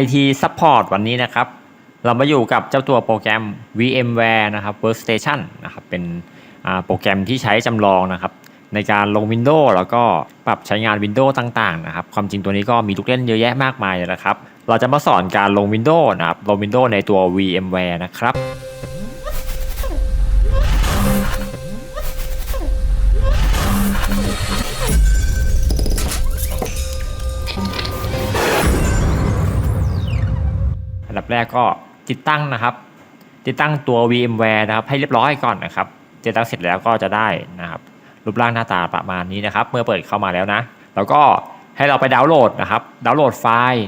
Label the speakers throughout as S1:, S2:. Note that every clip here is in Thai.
S1: IT Support วันนี้นะครับ เรามาอยู่กับเจ้าตัวโปรแกรม VMware นะครับ Workstation นะครับเป็นโปรแกรมที่ใช้จำลองนะครับในการลง Windows แล้วก็ปรับใช้งาน Windows ต่างๆนะครับความจริงตัวนี้ก็มีลูกเล่นเยอะแยะมากมายเลยนะครับ เราจะมาสอนการลง Windows นะครับลง Windows ในตัว VMware นะครับ แรกก็ติดตั้งนะครับ ติดตั้งตัว VMware นะครับ ให้เรียบร้อยก่อนนะครับติดตั้งเสร็จแล้วก็จะได้นะครับ รูปร่างหน้าตาประมาณนี้นะครับ เมื่อเปิดเข้ามาแล้วนะ แล้วก็ให้เราไปดาวน์โหลดนะครับดาวน์โหลดไฟล์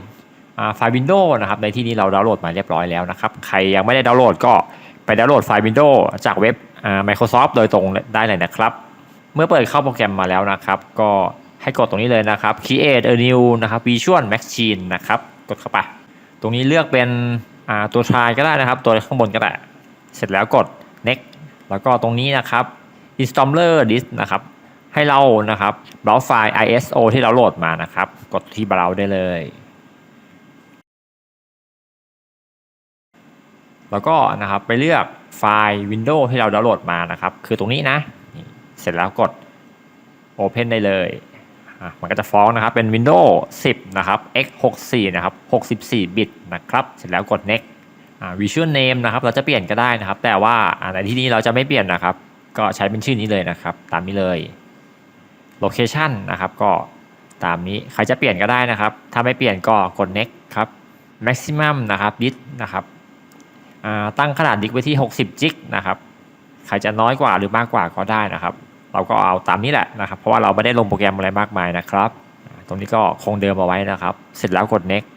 S1: ไฟล์ Windows นะครับ ในที่นี้เราดาวน์โหลดมาเรียบร้อยแล้วนะครับ ใครยังไม่ได้ดาวน์โหลดก็ไปดาวน์โหลดไฟล์ Windows จากเว็บ Microsoft โดยตรงได้เลยนะครับ เมื่อเปิดเข้าโปรแกรมมาแล้วนะครับ ก็ให้กดตรงนี้เลยนะครับ create a new นะครับ visual machine นะครับ กดเข้าไป ตรงนี้เลือกเป็นตัว try ก็ได้นะครับ ตัวข้างบนก็ได้ เสร็จแล้วกด next แล้วก็ตรงนี้นะครับ installer disk นะครับ ให้เรานะครับ browse ไฟล์ ISO ที่เราโหลดมานะครับ กดที่ browse ได้เลย แล้วก็นะครับไปเลือกไฟล์ Windows ที่เราดาวน์โหลดมานะครับ คือตรงนี้นะ เสร็จแล้วกด Open ได้เลย มันก็จะฟ้องนะครับเป็น Windows 10 นะครับ x64 นะครับ 64 บิตนะครับ เสร็จแล้วกด next visual name นะครับ เราจะเปลี่ยนก็ได้นะครับ แต่ว่าในที่นี้เราจะไม่เปลี่ยนนะครับ ก็ใช้เป็นชื่อนี้เลยนะครับ ตามนี้เลย location นะครับ ก็ตามนี้ ใครจะเปลี่ยนก็ได้นะครับ ถ้าไม่เปลี่ยนก็กด next ครับ maximum นะครับ disk นะครับตั้งขนาดดิสไว้ที่ 60 จิกนะครับ ใครจะน้อยกว่าหรือมากกว่าก็ได้นะครับ เราก็เอาตามนี้แหละนะครับ เพราะว่าเราไม่ได้ลงโปรแกรมอะไรมากมายนะครับ ตรงนี้ก็คงเดิมเอาไว้นะครับ เสร็จแล้วกด next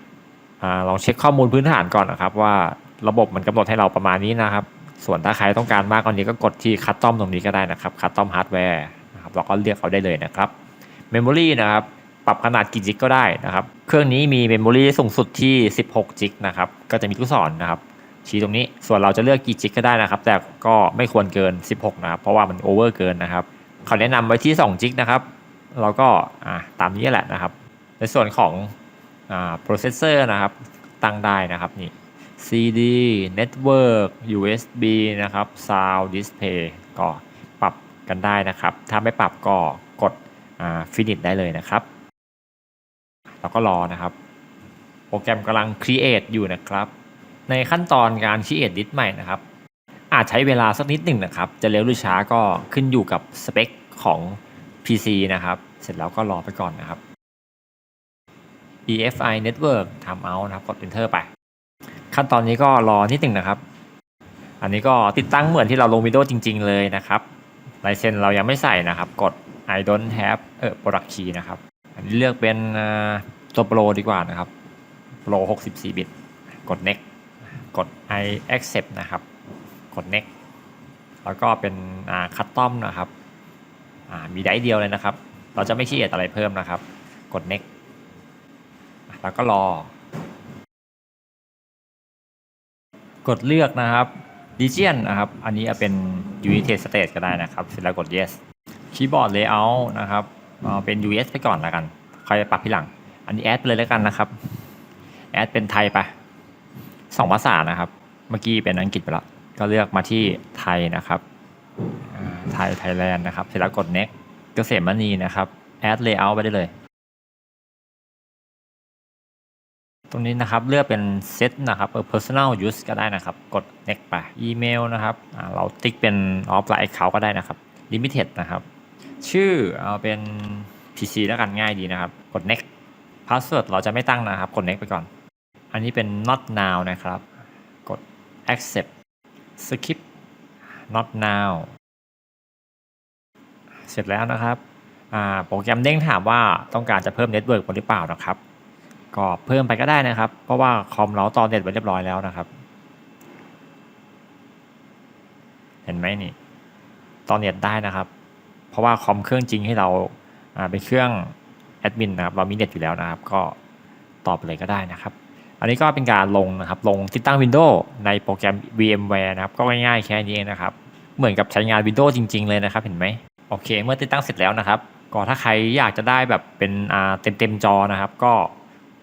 S1: อลองเช็คข้อมูลพื้นฐานก่อนนะครับ ว่าระบบมันกำหนดให้เราประมาณนี้นะครับ ส่วนถ้าใครต้องการมากกว่านี้ก็กดที่คัสตอมตรงนี้ก็ได้นะครับคัสตอมฮาร์ดแวร์นะครับเราก็เลือกเอาได้เลยนะครับเมมโมรีนะครับปรับขนาดกี่จิกก็ได้นะครับ เครื่องนี้มีเมมโมรีสูงสุดที่ 16 จิกนะครับ ก็จะมีลูกศรนะครับ ชี้ตรงนี้ ส่วนเราจะเลือกกี่จิกก็ได้นะครับ แต่ก็ไม่ควรเกิน 16 นะครับ เพราะว่ามันโอเวอร์เกินนะครับ เขาแนะนำไว้ที่2จิกนะครับเราก็ตามนี้แหละนะครับ ในส่วนของอ่า processor นะครับตั้งได้นะครับนี่ CD Network USB นะครับ Sound Display ก็ปรับกันได้นะครับ ถ้าไม่ปรับก็กด Finish ได้เลยนะครับเราก็รอนะครับ โปรแกรมกำลัง Create อยู่นะครับ ในขั้นตอนการ Create Disk ใหม่นะครับ อาจใช้เวลาสักนิดหนึ่งนะครับ จะเร็วหรือช้าก็ขึ้นอยู่กับสเปค ของ PC นะครับ เสร็จแล้วก็รอไปก่อนนะครับ EFI Network Timeout นะครับ กด Enter ไป ขั้นตอนนี้ก็รอนิดหนึ่งนะครับ อันนี้ก็ติดตั้งเหมือนที่เราลงวิดีโอจริง ๆ เลยนะครับลายเซ็นเรายังไม่ใส่นะครับ กด I don't have เออ product key นะครับ อันนี้เลือกเป็นตัว Pro ดีกว่านะครับ Pro 64 บิต กด next กด I accept นะครับ กด next แล้วก็เป็นอ่า custom นะครับ มีได้เดียวเลยนะครับ เราจะไม่ขี้เกียจอะไรเพิ่มนะครับ กด next แล้วก็รอ กดเลือกนะครับ region นะครับ อันนี้เอาเป็น United States ก็ได้นะครับ เสร็จแล้วกด yes คีย์บอร์ด layout นะครับเป็น US ไปก่อนแล้วกันค่อยปรับที่หลัง อันนี้แอดไปเลยแล้วกันนะครับ แอดเป็นไทยไปสองภาษานะครับ เมื่อกี้เป็นอังกฤษไปแล้ว ก็เลือกมาที่ไทยนะครับ ไทยไทยแลนด์นะครับ เสร็จแล้วกด next เกษมมณีนะครับ add layout ไปได้เลย ตรงนี้นะครับเลือกเป็นเซตนะครับ personal use ก็ได้นะครับ กด next ไปอีเมลนะครับ เราติ๊กเป็น offline account ก็ได้นะครับ limited นะครับ ชื่อเอาเป็น PC แล้วกันง่ายดีนะครับ กด next password เราจะไม่ตั้งนะครับ กด next ไปก่อน อันนี้เป็น not now นะครับ กด accept skip not now เสร็จแล้วนะครับโปรแกรมเด้งถามว่าต้องการจะเพิ่มเน็ตเวิร์กหรือเปล่านะครับ ก็เพิ่มไปก็ได้นะครับ เพราะว่าคอมเราต่อเน็ตไว้เรียบร้อยแล้วนะครับ เห็นไหมนี่ต่อเน็ตได้นะครับ เพราะว่าคอมเครื่องจริงให้เราอ่าเป็นเครื่องแอดมินนะครับเรามีเน็ตอยู่แล้วนะครับ ก็ตอบเลยก็ได้นะครับ อันนี้ก็เป็นการลงนะครับ ลงติดตั้ง Windows ในโปรแกรม VMware นะครับ ก็ง่ายๆแค่นี้เองนะครับ เหมือนกับใช้งาน Windows จริง ๆ เลยนะครับ เห็นไหมโอเค เมื่อติดตั้งเสร็จแล้วนะครับ ก็ถ้าใครอยากจะได้แบบเป็นอ่าเต็มๆจอนะครับ ก็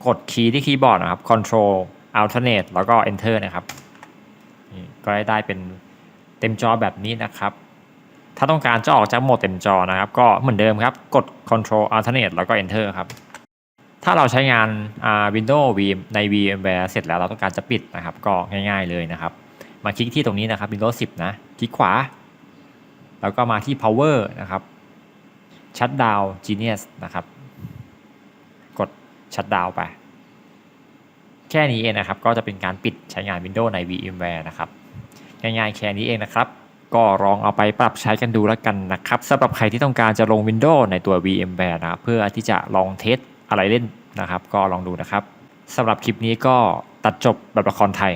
S1: กดคีย์ที่คีย์บอร์ดนะครับ Control Alternate แล้วก็ Enter นะครับนี่ก็ได้ได้เป็นเต็มจอแบบนี้นะครับ ถ้าต้องการจะออกจากโหมดเต็มจอนะครับ ก็เหมือนเดิมครับ กด Control Alternate แล้วก็ Enter ครับ ถ้าเราใช้งาน Windows VM ใน VMware เสร็จแล้วเราต้องการจะปิดนะครับ ก็ง่าย ๆเลยนะครับ มาคลิกที่ตรงนี้นะครับ Windows 10 นะ คลิกขวา แล้วก็มาที่ power นะครับ shutdown genius นะครับ กด shutdown ไป แค่นี้เองนะครับ ก็จะเป็นการปิดใช้งาน Windows ใน VMware นะครับ ง่ายๆแค่นี้เองนะครับก็ลองเอาไปปรับใช้กันดูแล้วกันนะครับสำหรับใครที่ต้องการจะลง Windows ในตัว VMware นะเพื่อที่จะลองเทส อะไรเล่นนะครับ ก็ลองดูนะครับสำหรับคลิปนี้ก็ตัดจบแบบละครไทย